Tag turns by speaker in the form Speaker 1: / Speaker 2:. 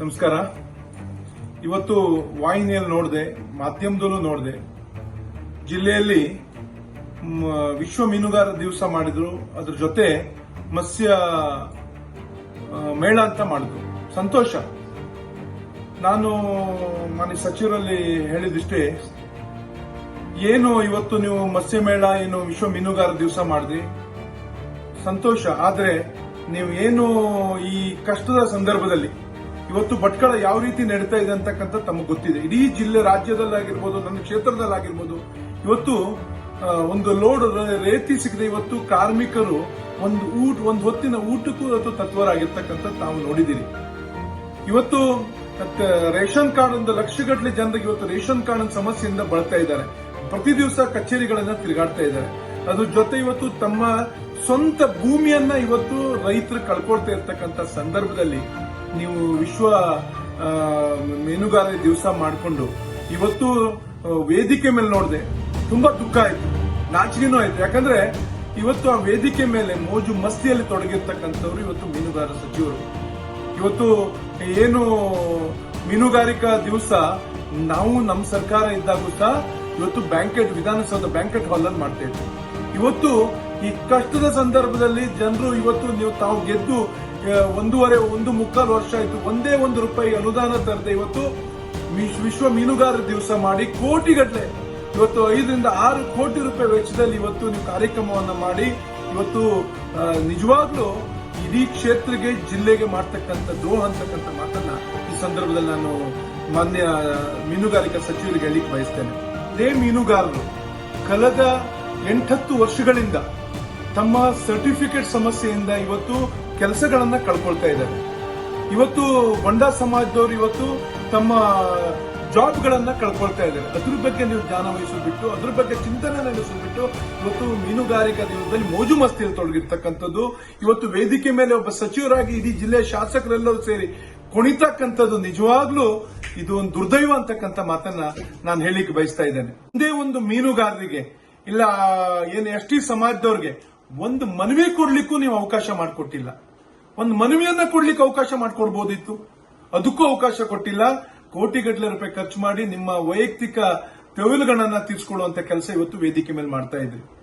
Speaker 1: ನಮಸ್ಕಾರ. ಇವತ್ತು ವಾಹಿನಿಯಲ್ಲಿ ನೋಡಿದೆ, ಮಾಧ್ಯಮದಲ್ಲೂ ನೋಡಿದೆ. ಜಿಲ್ಲೆಯಲ್ಲಿ ವಿಶ್ವ ಮೀನುಗಾರ ದಿವಸ ಮಾಡಿದ್ರು. ಅದ್ರ ಜೊತೆ ಮತ್ಸ್ಯ ಮೇಳ ಅಂತ ಮಾಡಿದ್ರು. ಸಂತೋಷ. ನಾನು ಮಾನ್ಯ ಸಚಿವರಲ್ಲಿ ಹೇಳಿದಿಷ್ಟೇ, ಏನು ಇವತ್ತು ನೀವು ಮತ್ಸ್ಯ ಮೇಳ, ಏನು ವಿಶ್ವ ಮೀನುಗಾರ ದಿವಸ ಮಾಡಿದ್ರಿ? ಸಂತೋಷ. ಆದರೆ ನೀವು ಏನು ಈ ಕಷ್ಟದ ಸಂದರ್ಭದಲ್ಲಿ ಇವತ್ತು ಭಟ್ಕಳ ಯಾವ ರೀತಿ ನಡೀತಾ ಇದೆ ಅಂತಕ್ಕಂಥ ತಮಗೆ ಗೊತ್ತಿದೆ. ಇಡೀ ಜಿಲ್ಲೆ ರಾಜ್ಯದಲ್ಲಾಗಿರ್ಬೋದು, ನನ್ನ ಕ್ಷೇತ್ರದಲ್ಲಾಗಿರ್ಬೋದು, ಇವತ್ತು ಒಂದು ಲೋಡ್ ರೇತಿ ಸಿಗದೆ ಇವತ್ತು ಕಾರ್ಮಿಕರು ಒಂದು ಊಟ, ಒಂದು ಹೊತ್ತಿನ ಊಟಕ್ಕೂ ಇವತ್ತು ತತ್ವರಾಗಿರ್ತಕ್ಕಂಥ ತಾವು ನೋಡಿದ್ದೀರಿ. ಇವತ್ತು ರೇಷನ್ ಕಾರ್ಡ್ ಒಂದು ಲಕ್ಷಗಟ್ಟಲೆ ಜನರಿಗೆ ಇವತ್ತು ರೇಷನ್ ಕಾರ್ಡ್ ಸಮಸ್ಯೆಯಿಂದ ಬಳಲ್ತಾ ಇದ್ದಾರೆ. ಪ್ರತಿ ದಿವಸ ಕಚೇರಿಗಳನ್ನ ತಿರುಗಾಡ್ತಾ ಇದ್ದಾರೆ. ಅದ್ರ ಜೊತೆ ಇವತ್ತು ತಮ್ಮ ಸ್ವಂತ ಭೂಮಿಯನ್ನ ಇವತ್ತು ರೈತರು ಕಳ್ಕೊಳ್ತಾ ಇರ್ತಕ್ಕಂಥ ಸಂದರ್ಭದಲ್ಲಿ ನೀವು ವಿಶ್ವ ಮೀನುಗಾರರ ಮೀನುಗಾರ ದಿವಸ ಮಾಡಿಕೊಂಡು, ಇವತ್ತು ವೇದಿಕೆ ಮೇಲೆ ನೋಡಿದೆ, ತುಂಬಾ ದುಃಖ ಆಯ್ತು, ನಾಚಿಕೆನೂ ಆಯ್ತು. ಯಾಕಂದ್ರೆ, ಇವತ್ತು ಆ ವೇದಿಕೆ ಮೇಲೆ ಮೋಜು ಮಸ್ತಿಯಲ್ಲಿ ತೊಡಗಿರ್ತಕ್ಕಂಥವ್ರು ಇವತ್ತು ಮೀನುಗಾರ ಸಚಿವರು. ಇವತ್ತು ಏನು ಮೀನುಗಾರಿಕಾ ದಿವಸ, ನಾವು ನಮ್ಮ ಸರ್ಕಾರ ಇದ್ದಾಗೂ ಇವತ್ತು ಬ್ಯಾಂಕೆಟ್, ವಿಧಾನಸೌಧ ಬ್ಯಾಂಕೆಟ್ ಹಾಲ್ ಅಲ್ಲಿ ಮಾಡ್ತಾ ಇವತ್ತು ಈ ಕಷ್ಟದ ಸಂದರ್ಭದಲ್ಲಿ ಜನರು ಇವತ್ತು ನೀವು ತಾವು ಗೆದ್ದು ಒಂದೂವರೆ, ಒಂದು ಮುಕ್ಕಾಲು ವರ್ಷ ಆಯ್ತು. ಒಂದೇ ಒಂದು ರೂಪಾಯಿ ಅನುದಾನ ತರದೆ ಇವತ್ತು ವಿಶ್- ವಿಶ್ವ ಮೀನುಗಾರರ ದಿವಸ ಮಾಡಿ ಕೋಟಿಗಟ್ಟಲೆ ಇವತ್ತು ಐದರಿಂದ ಆರು ಕೋಟಿ ರೂಪಾಯಿ ವೆಚ್ಚದಲ್ಲಿ ಇವತ್ತು ನೀವು ಕಾರ್ಯಕ್ರಮವನ್ನು ಮಾಡಿ, ಇವತ್ತು ನಿಜವಾಗ್ಲೂ ಇಡೀ ಕ್ಷೇತ್ರಕ್ಕೆ, ಜಿಲ್ಲೆಗೆ ಮಾಡ್ತಕ್ಕಂಥ ದ್ರೋಹ ಅಂತಕ್ಕಂಥ ಮಾತನ್ನ ಈ ಸಂದರ್ಭದಲ್ಲಿ ನಾನು ಮಾನ್ಯ ಮೀನುಗಾರಿಕಾ ಸಚಿವರಿಗೆ ಹೇಳಿಕ್ ಬಯಸ್ತೇನೆ. ಇದೇ ಮೀನುಗಾರರು ಕಳೆದ ಎಂಟತ್ತು ವರ್ಷಗಳಿಂದ ತಮ್ಮ ಸರ್ಟಿಫಿಕೇಟ್ ಸಮಸ್ಯೆಯಿಂದ ಇವತ್ತು ಕೆಲಸಗಳನ್ನ ಕಳ್ಕೊಳ್ತಾ ಇದ್ದಾರೆ. ಇವತ್ತು ಬಂಡ ಸಮಾಜದವರು ಇವತ್ತು ತಮ್ಮ ಜಾಬ್ಗಳನ್ನ ಕಳ್ಕೊಳ್ತಾ ಇದ್ದಾರೆ. ಅದ್ರ ಬಗ್ಗೆ ನೀವು ಜ್ಞಾನ ವಹಿಸೋದು ಬಿಟ್ಟು ಅದ್ರ ಬಗ್ಗೆ ಚಿಂತನೆ ನಡೆಸೋದು ಬಿಟ್ಟು ಇವತ್ತು ಮೀನುಗಾರಿಕಾ ದಿನದಲ್ಲಿ ಮೋಜು ಮಸ್ತಿಯಲ್ಲಿ ತೊಡಗಿರ್ತಕ್ಕಂಥದ್ದು, ಇವತ್ತು ವೇದಿಕೆ ಮೇಲೆ ಒಬ್ಬ ಸಚಿವರಾಗಿ ಇಡೀ ಜಿಲ್ಲೆಯ ಶಾಸಕರೆಲ್ಲರೂ ಸೇರಿ ಕುಣಿತಕ್ಕಂಥದ್ದು ನಿಜವಾಗ್ಲೂ ಇದು ಒಂದು ದುರ್ದೈವ ಅಂತಕ್ಕಂಥ ಮಾತನ್ನ ನಾನು ಹೇಳಿಕ್ಕೆ ಬಯಸ್ತಾ ಇದ್ದೇನೆ. ಒಂದೇ ಒಂದು ಮೀನುಗಾರರಿಗೆ, ಇಲ್ಲ, ಏನು ಎಸ್ ಟಿ ಸಮಾಜದವ್ರಿಗೆ ಒಂದು ಮನವಿ ಕೊಡ್ಲಿಕ್ಕೂ ನೀವು ಅವಕಾಶ ಮಾಡಿಕೊಟ್ಟಿಲ್ಲ. ಒಂದು ಮನವಿಯನ್ನ ಕೊಡ್ಲಿಕ್ಕೆ ಅವಕಾಶ ಮಾಡಿಕೊಡ್ಬೋದಿತ್ತು. ಅದಕ್ಕೂ ಅವಕಾಶ ಕೊಟ್ಟಿಲ್ಲ. ಕೋಟಿಗಟ್ಟಲೆ ರೂಪಾಯಿ ಖರ್ಚು ಮಾಡಿ ನಿಮ್ಮ ವೈಯಕ್ತಿಕ ತೆವಲುಗಳನ್ನ ತೀರ್ಸ್ಕೊಳ್ಳುವಂತ ಕೆಲಸ ಇವತ್ತು ವೇದಿಕೆ ಮೇಲೆ ಮಾಡ್ತಾ ಇದ್ರಿ.